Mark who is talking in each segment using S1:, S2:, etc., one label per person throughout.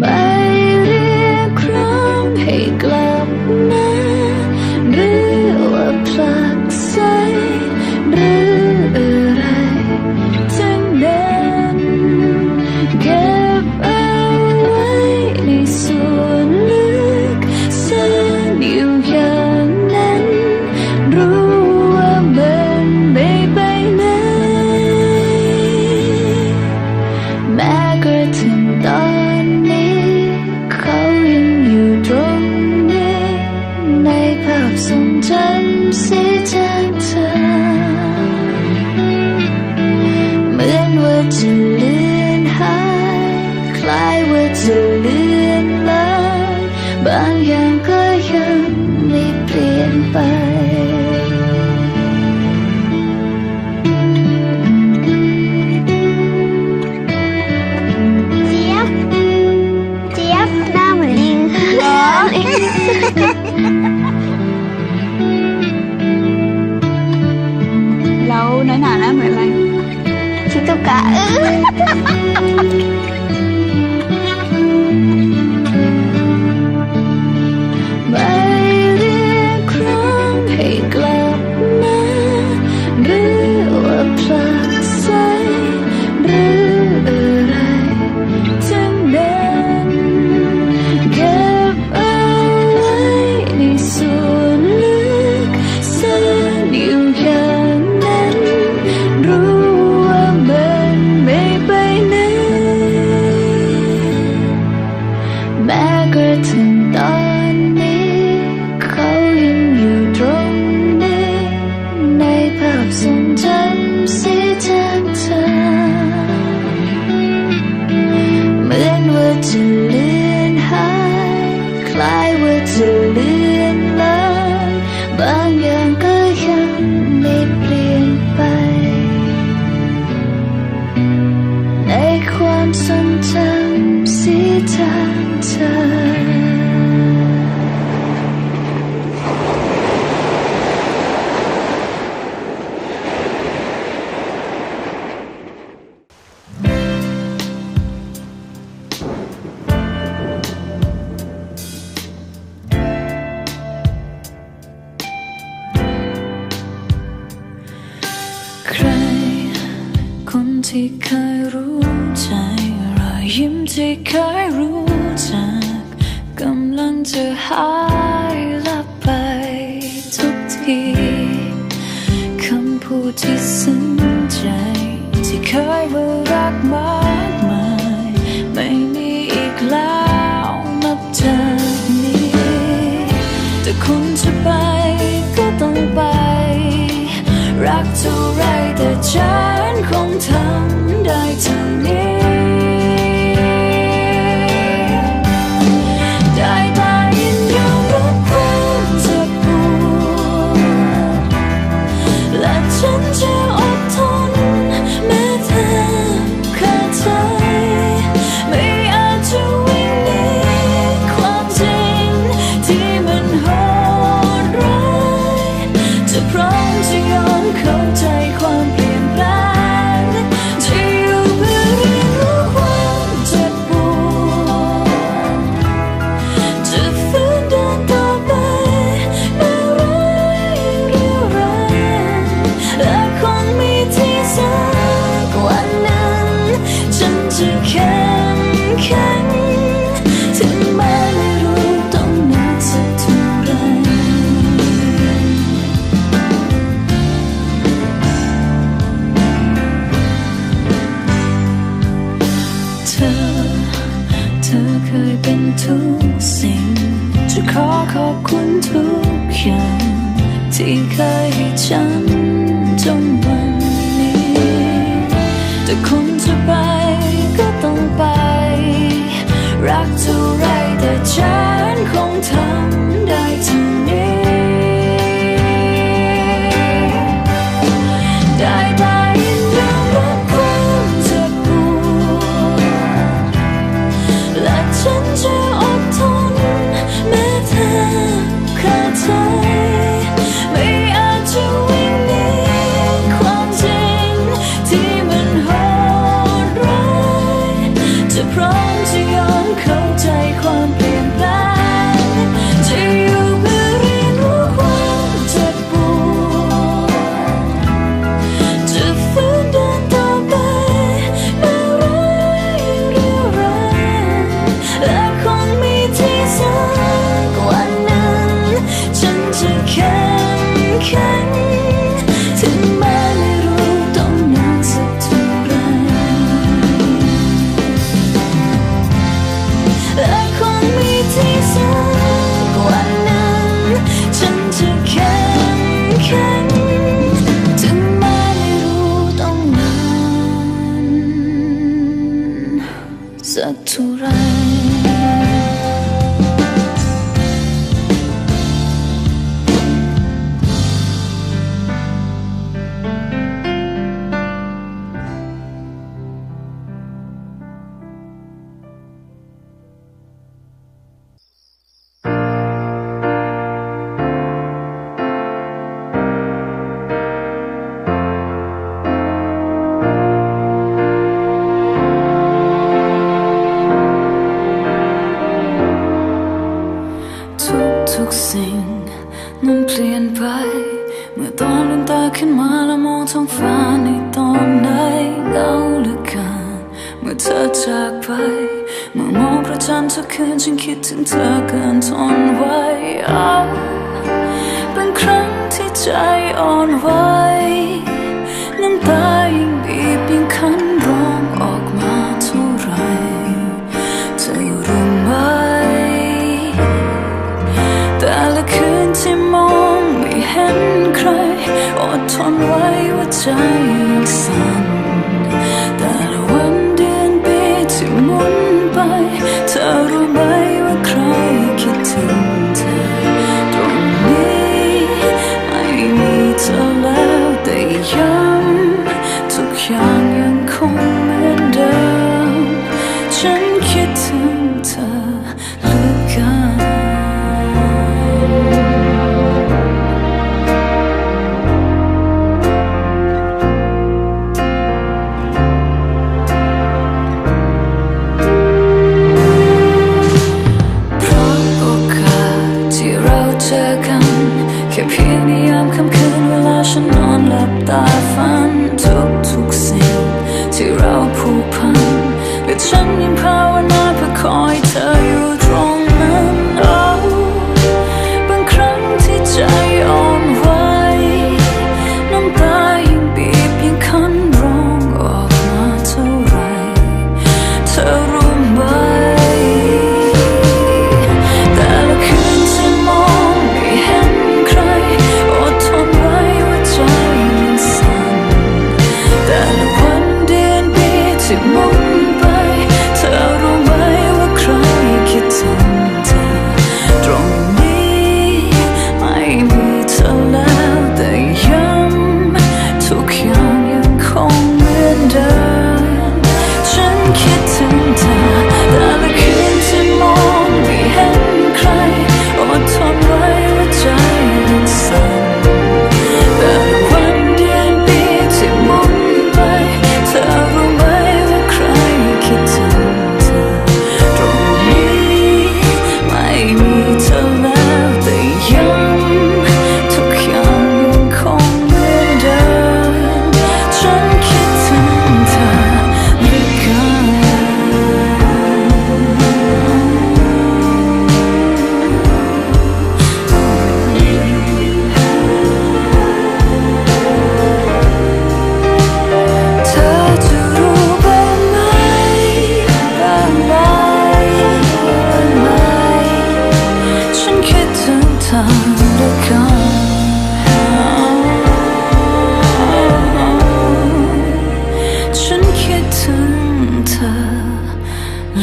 S1: My ที่เคยรู้ใจ
S2: รอ
S3: ย
S1: ยิ้มที่เคยรู้จักกำลังจะหายลับไปทุกทีคำพูดที่ซึ้งใจ ที่เคยว่ารักมากมาย ไม่มีอีกแล้วนับจากนี้ แต่คุณจะไปก็ต้องไป รักเท่าไรแต่ใจ แต่คนจะไปก็ต้องไป รักเท่าไรแต่ฉันคงทำได้เท่า สักเนั้นเปลี่ยนไป เมื่อตอนลืมตาขึ้นมาแล้วมองท้องฟ้าในตอนไหนเงาเหลือเกินเมื่อเธอจากไป เมื่อมองพระจันทร์ทุกคืนฉันคิดถึงเธอเกินทนไหวอ้าเป็นครั้งที่ใจอ่อนไหวน้ำตายิ่งบีบยิ่งคันร้องออกมาเท่าไหรเธอรู้ไหมแต่ละคืนที่ นใคร อดทนไว้ว่าใจยังสั่น แค่เพียงในยามค่ำคืนเวลาฉันนอนหลับตาฝันทุกทุกๆสิ่ง ที่เราผูกพันและฉันยังภาวนาเพื่อคอยเธออยู่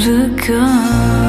S1: come.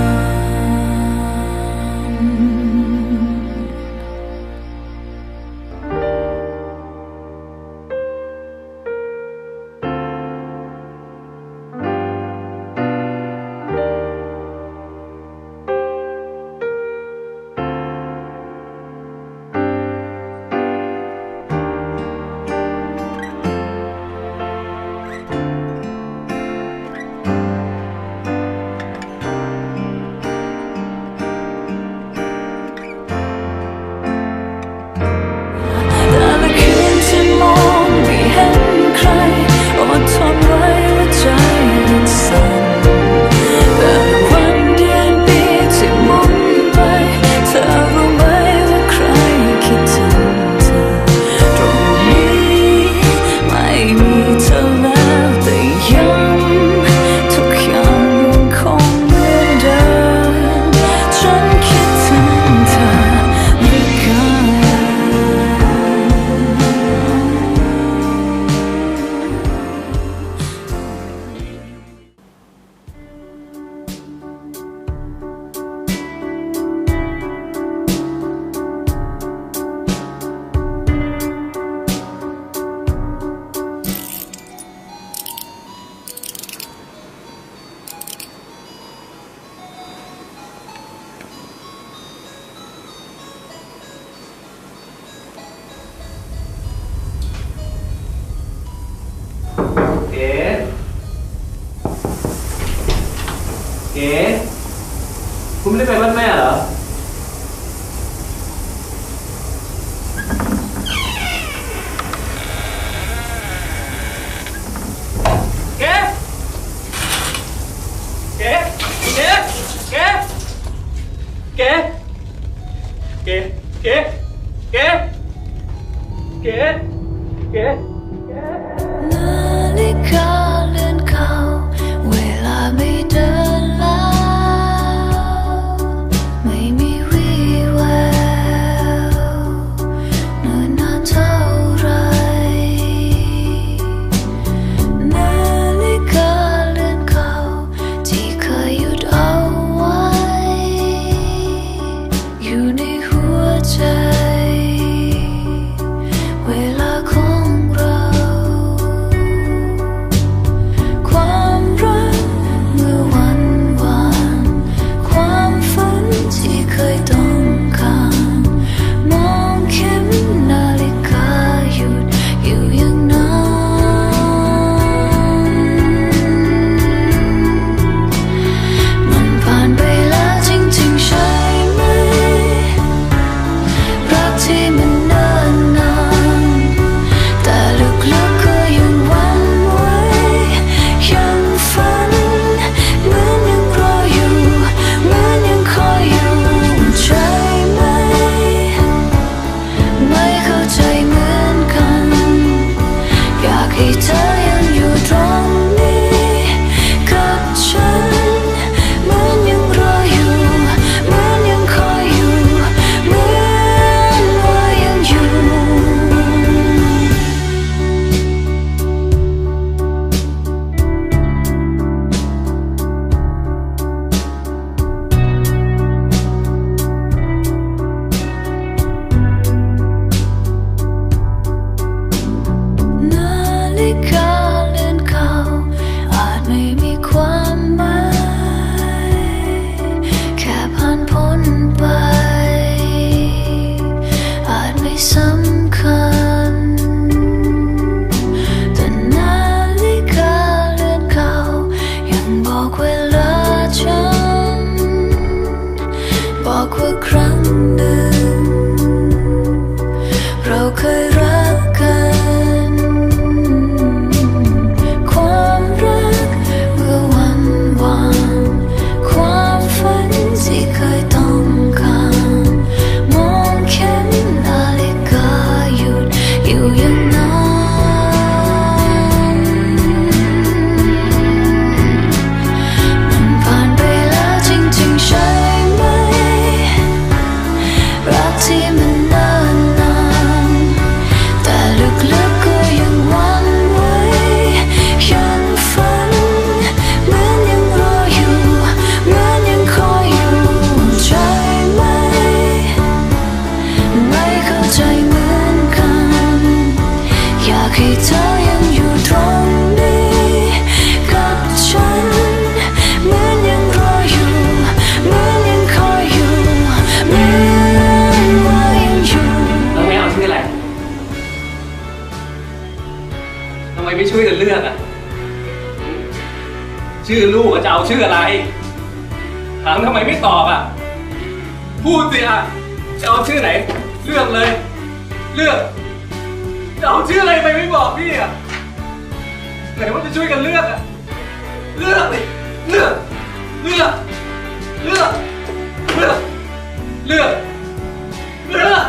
S1: จะเอาชื่ออะ
S4: ไร ถามทำไมไม่ตอบอะ พูดสิอะ จะเอาชื่อไหน เลือกเลย เลือก จะเอาชื่ออะไรไปไม่บอกพี่อะ ไหนว่าจะช่วยกันเลือกอะ เลือกเลเลือก เลือก เลือก เลือก เลือก
S1: เลือก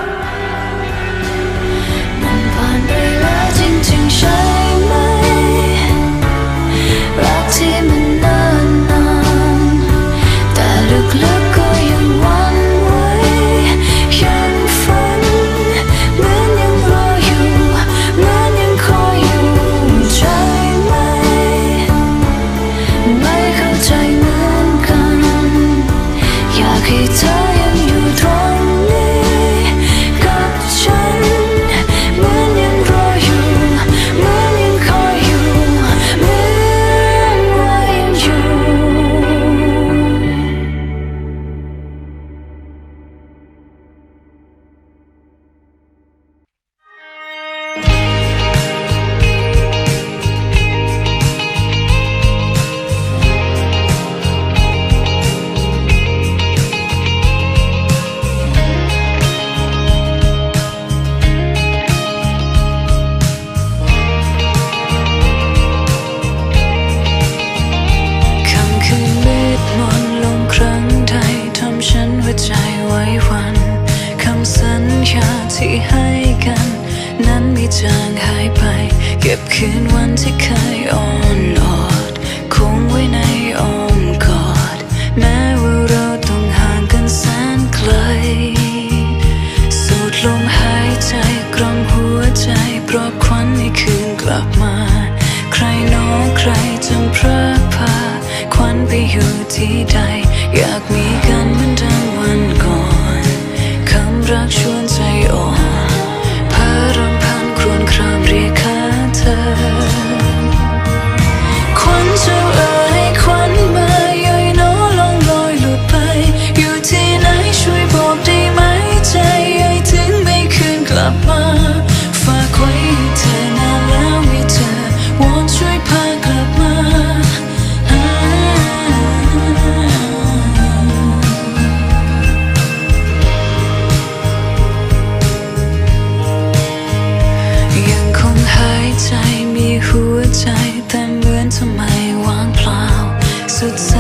S1: ใจ